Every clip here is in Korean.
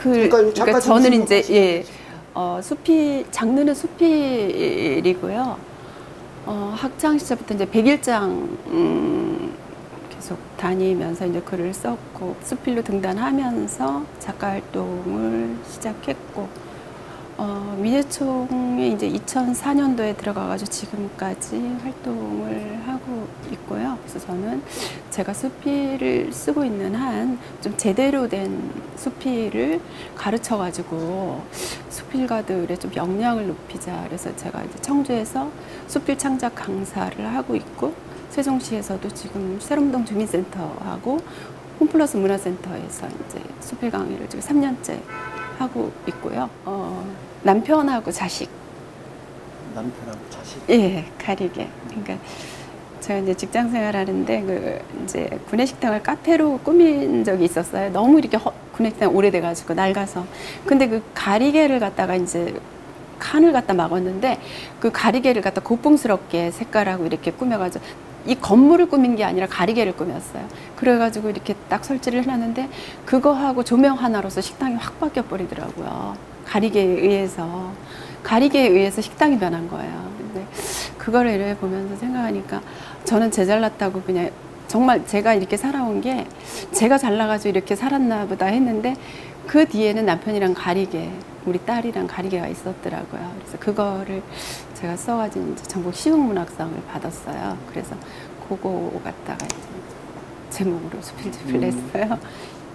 그, 그러니까 그러니까, 저는 좀 이제 예, 어, 수필 장르는 수필이고요. 어, 학창 시절부터 이제 백일장 음, 계속 다니면서 이제 글을 썼고 수필로 등단하면서 작가 활동을 시작했고 어, 민예총에 이제 2004년도에 들어가가지고 지금까지 활동을 하고 있고요. 그래서 저는 제가 수필을 쓰고 있는 한 좀 제대로 된 수필을 가르쳐가지고 수필가들의 좀 역량을 높이자. 그래서 제가 이제 청주에서 수필 창작 강사를 하고 있고 세종시에서도 지금 세롬동 주민센터하고 홈플러스 문화센터에서 이제 수필 강의를 지금 3년째 하고 있고요. 어, 남편하고 자식, 남편하고 자식. 예, 가리게. 그러니까 제가 이제 직장 생활하는데 그 이제 구내식당을 카페로 꾸민 적이 있었어요. 너무 이렇게 허, 구내식당 오래돼가지고 낡아서. 근데 그 가리개를 갖다가 이제 칸을 갖다 막았는데 그 가리개를 갖다 고풍스럽게 색깔하고 이렇게 꾸며가지고 이 건물을 꾸민 게 아니라 가리개를 꾸몄어요. 그래가지고 이렇게 딱 설치를 해놨는데 그거하고 조명 하나로서 식당이 확 바뀌어 버리더라고요. 가리개에 의해서 가리개에 의해서 식당이 변한 거예요. 근데 그거를 보면서 생각하니까 저는 제 잘났다고 그냥 정말 제가 이렇게 살아온 게 제가 잘나가지고 이렇게 살았나 보다 했는데 그 뒤에는 남편이랑 가리개, 우리 딸이랑 가리개가 있었더라고요. 그래서 그거를 제가 써가지고 이제 전국 시흥문학상을 받았어요. 그래서 그거 갖다가 이제 제목으로 수필집을 음. 냈어요.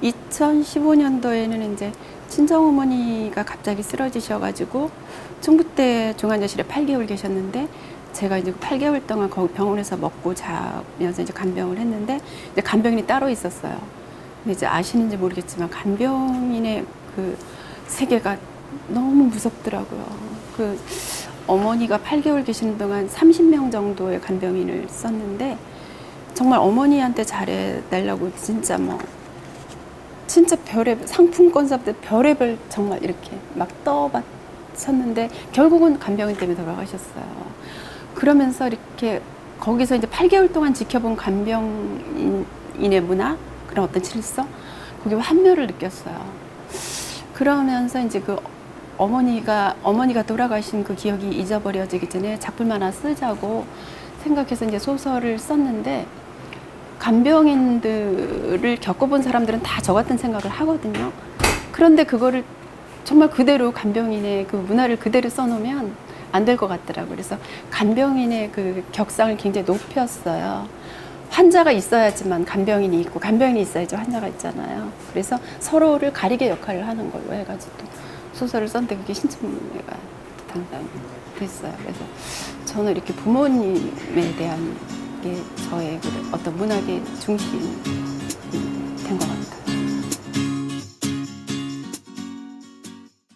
2015년도에는 이제 친정어머니가 갑자기 쓰러지셔가지고 충북대 중환자실에 8개월 계셨는데 제가 이제 8개월 동안 거기 병원에서 먹고 자면서 이제 간병을 했는데 이제 간병인이 따로 있었어요. 근데 이제 아시는지 모르겠지만 간병인의 그 세계가 너무 무섭더라고요. 그 어머니가 8개월 계시는 동안 30명 정도의 간병인을 썼는데 정말 어머니한테 잘해달라고 진짜 뭐 진짜 별의 상품권사부터 별의별 정말 이렇게 막 떠받쳤는데 결국은 간병인 때문에 돌아가셨어요. 그러면서 이렇게 거기서 이제 8개월 동안 지켜본 간병인의 문화 그런 어떤 질서 거기 환멸을 느꼈어요. 그러면서 이제 그 어머니가 어머니가 돌아가신 그 기억이 잊어버려지기 전에 작품 하나 쓰자고 생각해서 이제 소설을 썼는데 간병인들을 겪어본 사람들은 다 저 같은 생각을 하거든요. 그런데 그거를 정말 그대로 간병인의 그 문화를 그대로 써놓으면 안 될 것 같더라고요. 그래서 간병인의 그 격상을 굉장히 높였어요. 환자가 있어야지만 간병인이 있고 간병인이 있어야지 환자가 있잖아요. 그래서 서로를 가리개 역할을 하는 걸로 해가지고 또 소설을 썼는데 그게 신춘문예가 당당히 됐어요. 그래서 저는 이렇게 부모님에 대한 게 저의 그 어떤 문학의 중심